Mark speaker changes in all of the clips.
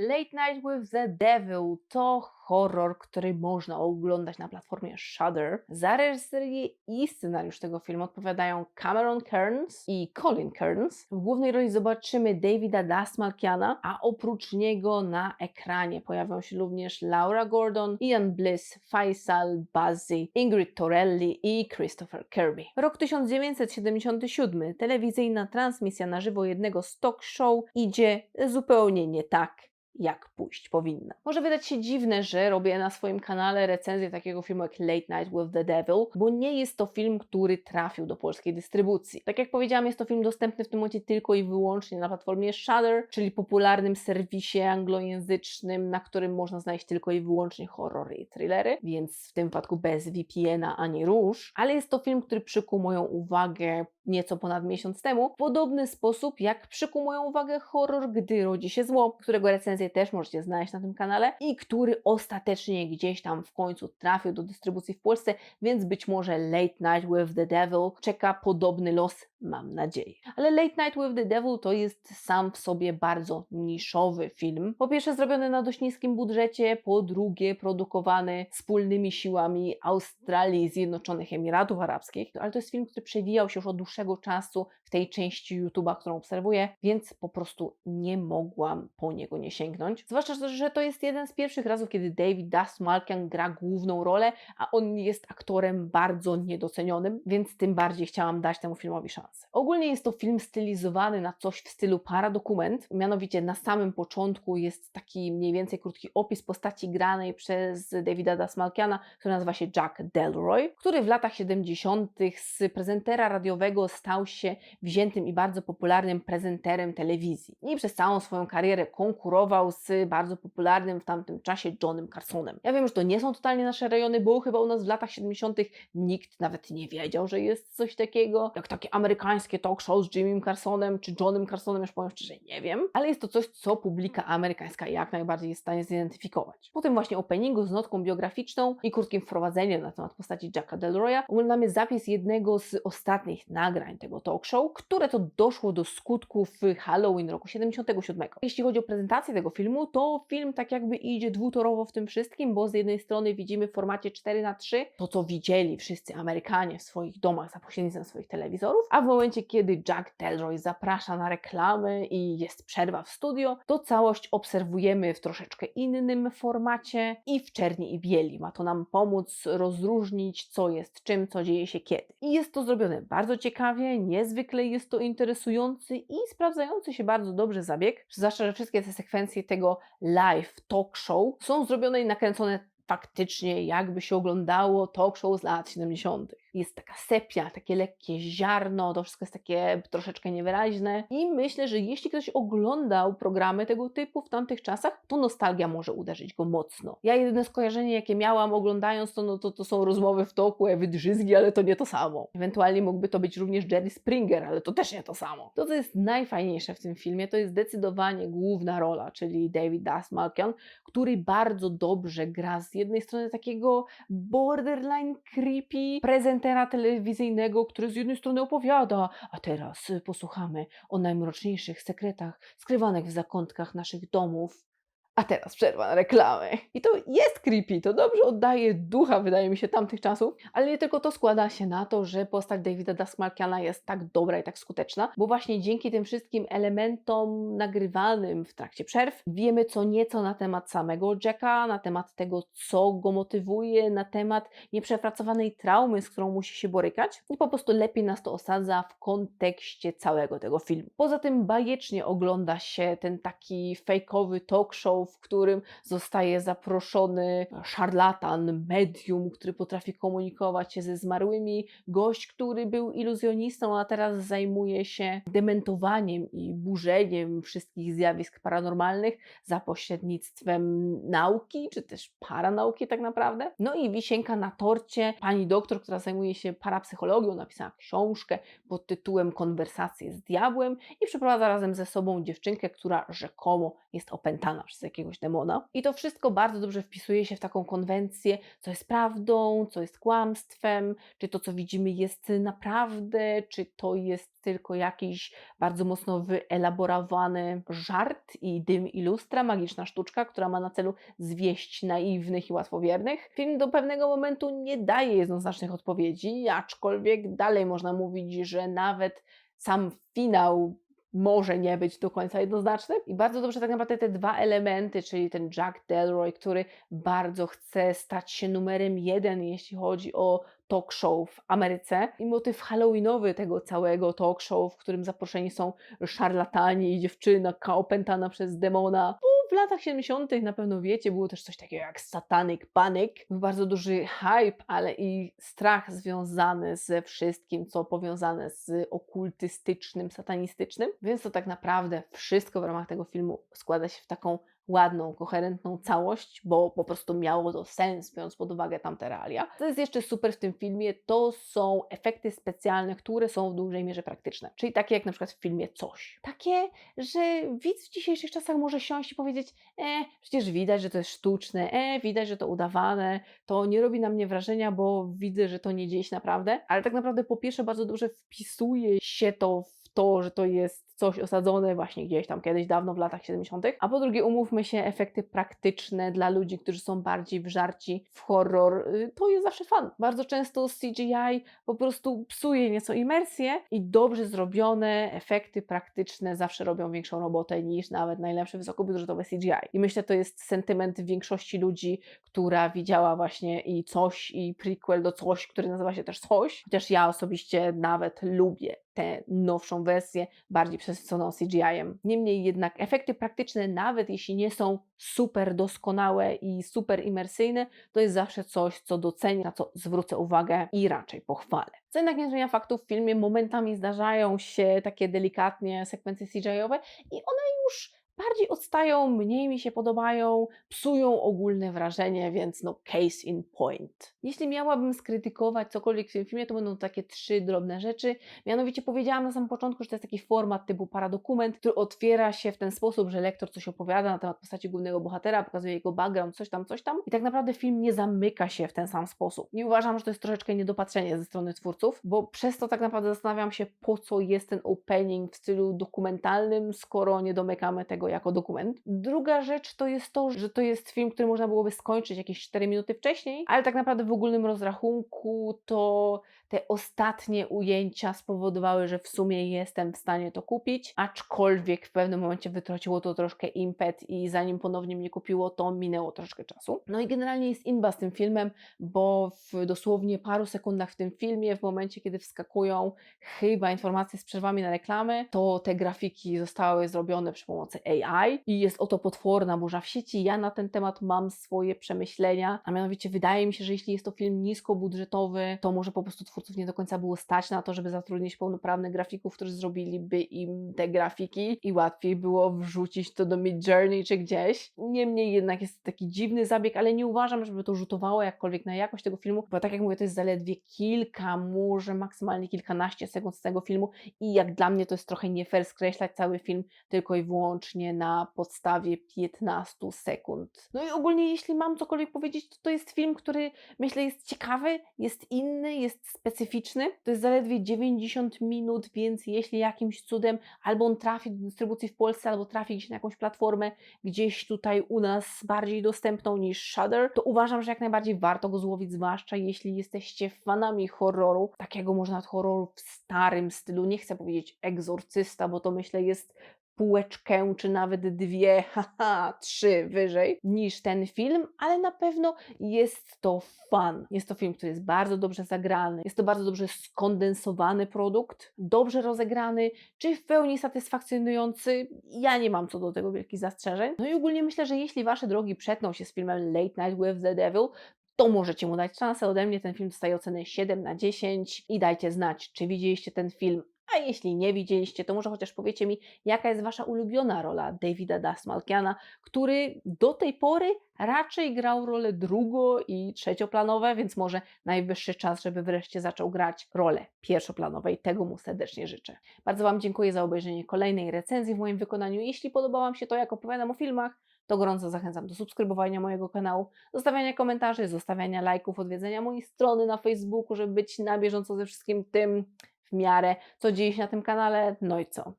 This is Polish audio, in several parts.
Speaker 1: Late Night with the Devil to horror, który można oglądać na platformie Shudder. Za reżyserię i scenariusz tego filmu odpowiadają Cameron Kearns i Colin Kearns. W głównej roli zobaczymy Davida Dasmalkiana, a oprócz niego na ekranie pojawią się również Laura Gordon, Ian Bliss, Faisal Bazzi, Ingrid Torelli i Christopher Kirby. Rok 1977. Telewizyjna transmisja na żywo jednego talk show idzie zupełnie nie tak jak pójść powinna. Może wydać się dziwne, że robię na swoim kanale recenzję takiego filmu jak Late Night with the Devil, bo nie jest to film, który trafił do polskiej dystrybucji. Tak jak powiedziałam, jest to film dostępny w tym momencie tylko i wyłącznie na platformie Shudder, czyli popularnym serwisie anglojęzycznym, na którym można znaleźć tylko i wyłącznie horrory i thrillery, więc w tym wypadku bez VPN-a ani róż, ale jest to film, który przykuł moją uwagę nieco ponad miesiąc temu, w podobny sposób jak przykuł moją uwagę horror Gdy rodzi się zło, którego recenzję też możecie znaleźć na tym kanale i który ostatecznie gdzieś tam w końcu trafił do dystrybucji w Polsce, więc być może Late Night with the Devil czeka podobny los, mam nadzieję. Ale Late Night with the Devil to jest sam w sobie bardzo niszowy film. Po pierwsze zrobiony na dość niskim budżecie, po drugie produkowany wspólnymi siłami Australii i Zjednoczonych Emiratów Arabskich, ale to jest film, który przewijał się już od dłuższego czasu w tej części YouTube'a, którą obserwuję, więc po prostu nie mogłam po niego nie sięgnąć. Zwłaszcza, że to jest jeden z pierwszych razów, kiedy David Dastmalchian gra główną rolę, a on jest aktorem bardzo niedocenionym, więc tym bardziej chciałam dać temu filmowi szansę. Ogólnie jest to film stylizowany na coś w stylu paradokument, mianowicie na samym początku jest taki mniej więcej krótki opis postaci granej przez Davida Dastmalchiana, który nazywa się Jack Delroy, który w latach 70. z prezentera radiowego stał się wziętym i bardzo popularnym prezenterem telewizji. I przez całą swoją karierę konkurował z bardzo popularnym w tamtym czasie Johnem Carsonem. Ja wiem, że to nie są totalnie nasze rejony, bo chyba u nas w latach 70. nikt nawet nie wiedział, że jest coś takiego, jak takie amerykańskie talk show z Jimmy Carsonem czy Johnem Carsonem, już powiem szczerze, nie wiem, ale jest to coś, co publika amerykańska jak najbardziej jest w stanie zidentyfikować. Po tym właśnie openingu z notką biograficzną i krótkim wprowadzeniem na temat postaci Jacka Delroya oglądamy zapis jednego z ostatnich nagrań tego talk show, które to doszło do skutku w Halloween roku 77. Jeśli chodzi o prezentację tego filmu, to film tak jakby idzie dwutorowo w tym wszystkim, bo z jednej strony widzimy w formacie 4 na 3 to, co widzieli wszyscy Amerykanie w swoich domach za pośrednictwem swoich telewizorów, a w momencie, kiedy Jack Delroy zaprasza na reklamy i jest przerwa w studio, to całość obserwujemy w troszeczkę innym formacie i w czerni i bieli. Ma to nam pomóc rozróżnić, co jest czym, co dzieje się kiedy. I jest to zrobione bardzo ciekawie, niezwykle jest to interesujący i sprawdzający się bardzo dobrze zabieg, zwłaszcza, że wszystkie te sekwencje tego live talk show są zrobione i nakręcone faktycznie jakby się oglądało talk show z lat 70. Jest taka sepia, takie lekkie ziarno, to wszystko jest takie troszeczkę niewyraźne i myślę, że jeśli ktoś oglądał programy tego typu w tamtych czasach, to nostalgia może uderzyć go mocno. Ja jedyne skojarzenie, jakie miałam oglądając to, no to, to są rozmowy w toku, Ewy Drzyzgi, ale to nie to samo. Ewentualnie mógłby to być również Jerry Springer, ale to też nie to samo. To, co jest najfajniejsze w tym filmie, to jest zdecydowanie główna rola, czyli David Dastmalchian, który bardzo dobrze gra z jednej strony takiego borderline creepy prezentera telewizyjnego, który z jednej strony opowiada, a teraz posłuchamy o najmroczniejszych sekretach skrywanych w zakątkach naszych domów. A teraz przerwa na reklamy. I to jest creepy, to dobrze oddaje ducha, wydaje mi się, tamtych czasów, ale nie tylko to składa się na to, że postać Davida Dastmalchiana jest tak dobra i tak skuteczna, bo właśnie dzięki tym wszystkim elementom nagrywanym w trakcie przerw wiemy co nieco na temat samego Jacka, na temat tego, co go motywuje, na temat nieprzepracowanej traumy, z którą musi się borykać i po prostu lepiej nas to osadza w kontekście całego tego filmu. Poza tym bajecznie ogląda się ten taki fejkowy talk show, w którym zostaje zaproszony szarlatan, medium, który potrafi komunikować się ze zmarłymi, gość, który był iluzjonistą, a teraz zajmuje się dementowaniem i burzeniem wszystkich zjawisk paranormalnych za pośrednictwem nauki, czy też paranauki tak naprawdę. No i wisienka na torcie, pani doktor, która zajmuje się parapsychologią, napisała książkę pod tytułem Konwersacje z diabłem i przeprowadza razem ze sobą dziewczynkę, która rzekomo jest opętana przez jakiegoś demona. I to wszystko bardzo dobrze wpisuje się w taką konwencję, co jest prawdą, co jest kłamstwem, czy to, co widzimy, jest naprawdę, czy to jest tylko jakiś bardzo mocno wyelaborowany żart i dym i lustra, magiczna sztuczka, która ma na celu zwieść naiwnych i łatwowiernych. Film do pewnego momentu nie daje jednoznacznych odpowiedzi, aczkolwiek dalej można mówić, że nawet sam finał może nie być do końca jednoznaczny. I bardzo dobrze tak naprawdę te dwa elementy, czyli ten Jack Delroy, który bardzo chce stać się numerem jeden, jeśli chodzi o talk show w Ameryce i motyw halloweenowy tego całego talk show, w którym zaproszeni są szarlatani i dziewczyna opętana przez demona. W latach 70. na pewno wiecie, było też coś takiego jak Satanic Panic. Był bardzo duży hype, ale i strach związany ze wszystkim, co powiązane z okultystycznym, satanistycznym. Więc to tak naprawdę wszystko w ramach tego filmu składa się w taką ładną, koherentną całość, bo po prostu miało to sens, biorąc pod uwagę tamte realia. Co jest jeszcze super w tym filmie, to są efekty specjalne, które są w dużej mierze praktyczne. Czyli takie jak na przykład w filmie Coś. Takie, że widz w dzisiejszych czasach może siąść i powiedzieć, e, przecież widać, że to jest sztuczne, e, widać, że to udawane, to nie robi na mnie wrażenia, bo widzę, że to nie dzieje się naprawdę, ale tak naprawdę po pierwsze bardzo dobrze wpisuje się to w to, że to jest coś osadzone właśnie gdzieś tam kiedyś dawno w latach 70., a po drugie umówmy się, efekty praktyczne dla ludzi, którzy są bardziej wżarci w horror, y, to jest zawsze fan. Bardzo często CGI po prostu psuje nieco imersję i dobrze zrobione efekty praktyczne zawsze robią większą robotę niż nawet najlepsze wysokobudżetowe CGI. I myślę, to jest sentyment większości ludzi, która widziała właśnie i coś, i prequel do coś, który nazywa się też coś, chociaż ja osobiście nawet lubię tę nowszą wersję, bardziej przesyconą CGI-em. Niemniej jednak efekty praktyczne, nawet jeśli nie są super doskonałe i super imersyjne, to jest zawsze coś, co docenię, na co zwrócę uwagę i raczej pochwalę. Co jednak nie zmienia faktu, w filmie momentami zdarzają się takie delikatnie sekwencje CGI-owe i one już bardziej odstają, mniej mi się podobają, psują ogólne wrażenie, więc no case in point. Jeśli miałabym skrytykować cokolwiek w tym filmie, to będą takie trzy drobne rzeczy. Mianowicie powiedziałam na samym początku, że to jest taki format typu paradokument, który otwiera się w ten sposób, że lektor coś opowiada na temat postaci głównego bohatera, pokazuje jego background, coś tam, coś tam i tak naprawdę film nie zamyka się w ten sam sposób. I uważam, że to jest troszeczkę niedopatrzenie ze strony twórców, bo przez to tak naprawdę zastanawiam się, po co jest ten opening w stylu dokumentalnym, skoro nie domykamy tego jako dokument. Druga rzecz to jest to, że to jest film, który można byłoby skończyć jakieś 4 minuty wcześniej, ale tak naprawdę w ogólnym rozrachunku to te ostatnie ujęcia spowodowały, że w sumie jestem w stanie to kupić, aczkolwiek w pewnym momencie wytraciło to troszkę impet i zanim ponownie mnie kupiło, to minęło troszkę czasu. No i generalnie jest inba z tym filmem, bo w dosłownie paru sekundach w tym filmie, w momencie kiedy wskakują chyba informacje z przerwami na reklamy, to te grafiki zostały zrobione przy pomocy AI i jest oto potworna burza w sieci. Ja na ten temat mam swoje przemyślenia, a mianowicie wydaje mi się, że jeśli jest to film niskobudżetowy, to może po prostu twórców nie do końca było stać na to, żeby zatrudnić pełnoprawnych grafików, którzy zrobiliby im te grafiki i łatwiej było wrzucić to do Mid Journey czy gdzieś. Niemniej jednak jest to taki dziwny zabieg, ale nie uważam, żeby to rzutowało jakkolwiek na jakość tego filmu, bo tak jak mówię, to jest zaledwie kilka, może maksymalnie kilkanaście sekund z tego filmu i jak dla mnie to jest trochę nie fair skreślać cały film tylko i wyłącznie na podstawie 15 sekund. No i ogólnie jeśli mam cokolwiek powiedzieć, to to jest film, który myślę jest ciekawy, jest inny, jest specyficzny. To jest zaledwie 90 minut, więc jeśli jakimś cudem albo on trafi do dystrybucji w Polsce, albo trafi gdzieś na jakąś platformę gdzieś tutaj u nas bardziej dostępną niż Shudder, to uważam, że jak najbardziej warto go złowić, zwłaszcza jeśli jesteście fanami horroru, takiego może nawet horroru w starym stylu, nie chcę powiedzieć egzorcysta, bo to myślę jest półeczkę, czy nawet dwie, haha, trzy wyżej niż ten film, ale na pewno jest to fan. Jest to film, który jest bardzo dobrze zagrany, jest to bardzo dobrze skondensowany produkt, dobrze rozegrany, czy w pełni satysfakcjonujący. Ja nie mam co do tego wielkich zastrzeżeń. No i ogólnie myślę, że jeśli Wasze drogi przetną się z filmem Late Night with the Devil, to możecie mu dać szansę. Ode mnie ten film dostaje ocenę 7 na 10 i dajcie znać, czy widzieliście ten film, a jeśli nie widzieliście, to może chociaż powiecie mi, jaka jest Wasza ulubiona rola Davida Dasmalkiana, który do tej pory raczej grał role drugo- i trzecioplanowe, więc może najwyższy czas, żeby wreszcie zaczął grać role pierwszoplanowe i tego mu serdecznie życzę. Bardzo Wam dziękuję za obejrzenie kolejnej recenzji w moim wykonaniu. Jeśli podoba Wam się to, jak opowiadam o filmach, to gorąco zachęcam do subskrybowania mojego kanału, zostawiania komentarzy, zostawiania lajków, odwiedzenia mojej strony na Facebooku, żeby być na bieżąco ze wszystkim tym w miarę, co dzieje się na tym kanale. No i co?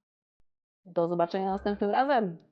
Speaker 1: Do zobaczenia następnym razem.